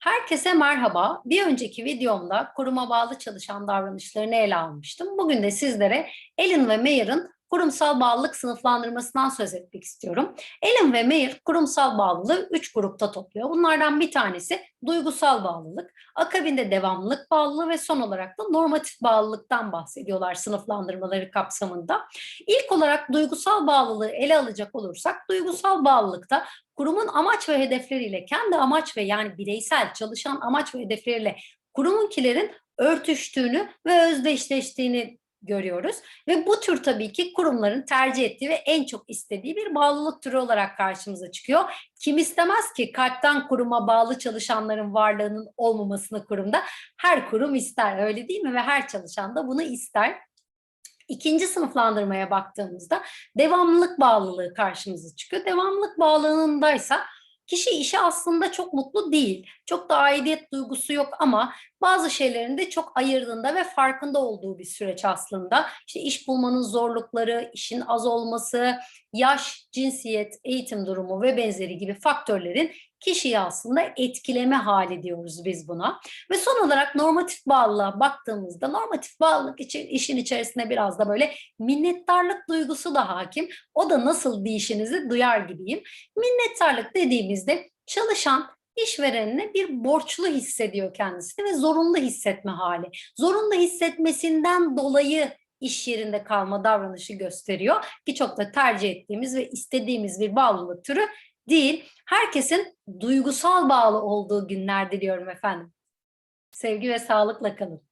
Herkese merhaba. Bir önceki videomda kuruma bağlı çalışan davranışlarını ele almıştım. Bugün de sizlere Allen ve Mayer'ın kurumsal bağlılık sınıflandırmasından söz etmek istiyorum. Allen ve Mayer kurumsal bağlılığı üç grupta topluyor. Bunlardan bir tanesi duygusal bağlılık, akabinde devamlılık bağlılığı ve son olarak da normatif bağlılıktan bahsediyorlar sınıflandırmaları kapsamında. İlk olarak duygusal bağlılığı ele alacak olursak, duygusal bağlılıkta kurumun amaç ve hedefleriyle kendi amaç ve yani bireysel çalışan amaç ve hedefleriyle kurumunkilerin örtüştüğünü ve özdeşleştiğini görüyoruz. Ve bu tür tabii ki kurumların tercih ettiği ve en çok istediği bir bağlılık türü olarak karşımıza çıkıyor. Kim istemez ki kalpten kuruma bağlı çalışanların varlığının olmamasını kurumda? Her kurum ister öyle değil mi? Ve her çalışan da bunu ister. İkinci sınıflandırmaya baktığımızda devamlılık bağlılığı karşımıza çıkıyor. Devamlılık bağlılığındaysa kişi işe aslında çok mutlu değil. Çok da aidiyet duygusu yok ama bazı şeylerin de çok ayırdığında ve farkında olduğu bir süreç aslında. İşte iş bulmanın zorlukları, işin az olması, yaş, cinsiyet, eğitim durumu ve benzeri gibi faktörlerin kişiyi aslında etkileme hali diyoruz biz buna. Ve son olarak normatif bağlılığa baktığımızda normatif bağlılık için işin içerisinde biraz da böyle minnettarlık duygusu da hakim. O da nasıl değişinizi duyar gibiyim. Minnettarlık dediğimizde çalışan işverenine bir borçlu hissediyor kendisini ve zorunlu hissetme hali. Zorunlu hissetmesinden dolayı iş yerinde kalma davranışı gösteriyor ki çok da tercih ettiğimiz ve istediğimiz bir bağlılık türü değil. Herkesin duygusal bağlı olduğu günler diliyorum efendim. Sevgi ve sağlıkla kalın.